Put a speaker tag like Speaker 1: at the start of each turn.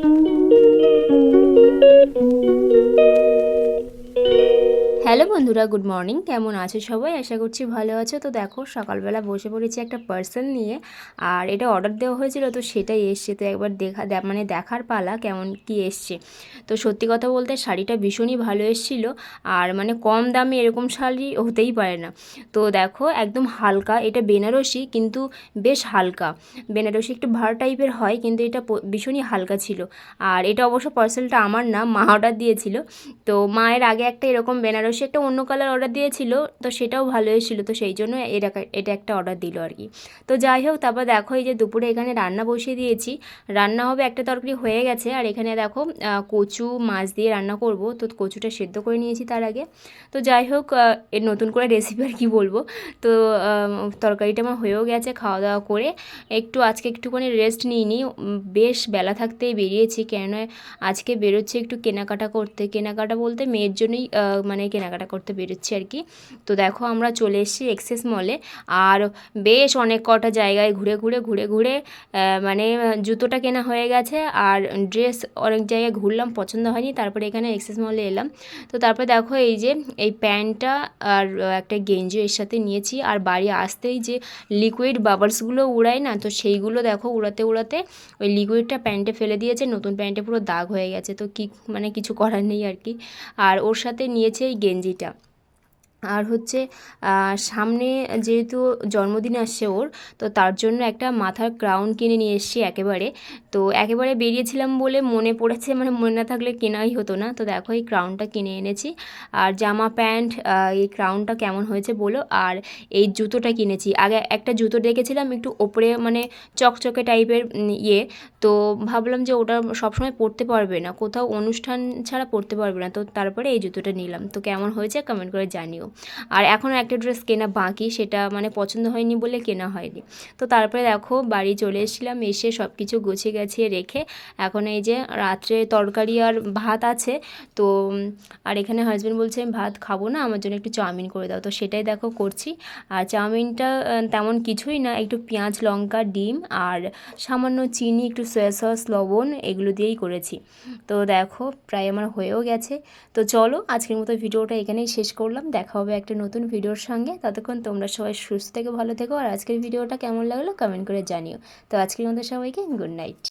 Speaker 1: Thank you. Hello বন্ধুরা, good morning. কেমন আছো সবাই? আশা করছি ভালো আছো। তো দেখো, সকালবেলা বসে পড়েছি একটা পার্সেল নিয়ে, আর এটা অর্ডার দেওয়া হয়েছিল, তো সেটাই এসছে। তো একবার দেখা মানে দেখার পালা কেমন কি এসছে। তো সত্যি কথা বলতে শাড়িটা ভীষণই ভালো এসছিল, আর মানে কম দামে এরকম শাড়ি হতেই পারে না। তো দেখো, একদম হালকা, এটা বেনারসি, কিন্তু বেশ হালকা। বেনারসি একটু ভার টাইপের হয়, কিন্তু এটা ভীষণই হালকা ছিল। আর এটা অবশ্য পার্সেলটা আমার না, মা অর্ডার দিয়েছিল। তো মায়ের আগে একটা এরকম বেনারসি একটা অন্য কালার অর্ডার দিয়েছিল, তো সেটাও ভালো এসেছিল, তো সেই জন্য এটা এটা একটা অর্ডার দিল আর কি। তো যাই হোক, তারপর দেখো এই যে দুপুরে এখানে রান্না বসিয়ে দিয়েছি। রান্না হবে একটা তরকারি হয়ে গেছে, আর এখানে দেখো কচু, মাছ দিয়ে রান্না করব, তো কচুটা সেদ্ধ করে নিয়েছি তার আগে। তো যাই হোক এর নতুন করে রেসিপি আর কি বলব। তো তরকারিটা আমার হয়েও গেছে খাওয়া দাওয়া করে। একটু আজকে একটুখানি রেস্ট নিই। নি বেশ বেলা থাকতেই বেরিয়েছি, কেননা আজকে বেরোচ্ছে একটু কেনাকাটা করতে। কেনাকাটা বলতে মেয়ের জন্যই মানে মানে কেনাকাটা করতে বেরোচ্ছি আর কি। তো দেখো আমরা চলে এসেছি এক্সেস মলে আর বেশ অনেক কটা জায়গায় ঘুরে ঘুরে ঘুরে ঘুরে মানে জুতোটা কেনা হয়ে গেছে। আর ড্রেস অনেক জায়গায় ঘুরলাম, পছন্দ হয়নি। তারপরে এখানে এক্সেস মলে এলাম। তো তারপরে দেখো এই যে, এই প্যান্টটা আর একটা গেঞ্জি এর সাথে নিয়েছি। আর বাড়ি আসতেই যে লিকুইড বাবলসগুলো উড়ায় না, তো সেইগুলো দেখো উড়াতে উড়াতে ওই লিকুইডটা প্যান্টে ফেলে দিয়েছে। নতুন প্যান্টে পুরো দাগ হয়ে গেছে। তো কি মানে কিছু করার নেই আর কি। আর ওর সাথে নিয়েছে এই গেঞ্জিটা আর হচ্ছে সামনে যেহেতু জন্মদিন আসছে ওর, তো তার জন্য একটা মাথার ক্রাউন কিনে নিয়ে এসেছি একেবারে। তো একেবারে বেরিয়েছিলাম বলে মনে পড়েছে মানে মনে না থাকলে কেনাই হতো না। তো দেখো এই ক্রাউনটা কিনে এনেছি। আর জামা, প্যান্ট এই ক্রাউনটা কেমন হয়েছে বলো। আর এই জুতোটা কিনেছি। আগে একটা জুতো দেখেছিলাম একটু ওপরে মানে চকচকে টাইপের ইয়ে। তো ভাবলাম যে ওটা সবসময় পরতে পারবে না। কোথাও অনুষ্ঠান ছাড়া পরতে পারবে না। তো তারপরে এই জুতোটা নিলাম। তো কেমন হয়েছে কমেন্ট করে জানিও। আর এখনও একটা ড্রেস কেনা বাকি, সেটা মানে পছন্দ হয়নি বলে কেনা হয়নি। তো তারপরে দেখো, বাড়ি চলে এসেছিলাম, এসে সব কিছু গুছিয়ে গাছিয়ে রেখে এখন এই যে রাত্রে তরকারি আর ভাত আছে, তো, আর এখানে হাজব্যান্ড বলছে আমি ভাত খাব না, আমার জন্য একটু চাউমিন করে দাও। তো সেটাই দেখো করছি। আর চাউমিনটা তেমন কিছুই না, একটু পেঁয়াজ, লঙ্কা, ডিম আর সামান্য চিনি, একটু সয়া সস লবণ, এগুলো দিয়েই করেছি। তো দেখো, প্রায় আমার হয়েও গেছে। তো চলো, আজকের মতো ভিডিওটা এখানেই শেষ করলাম। দেখা হবে একটা নতুন ভিডিওর সঙ্গে। ততক্ষণ তোমরা সবাই সুস্থ থেকে ভালো থেকো। আর আজকের ভিডিওটা কেমন লাগল কমেন্ট করে জানিও। তো আজকের মতো সবাইকে গুড নাইট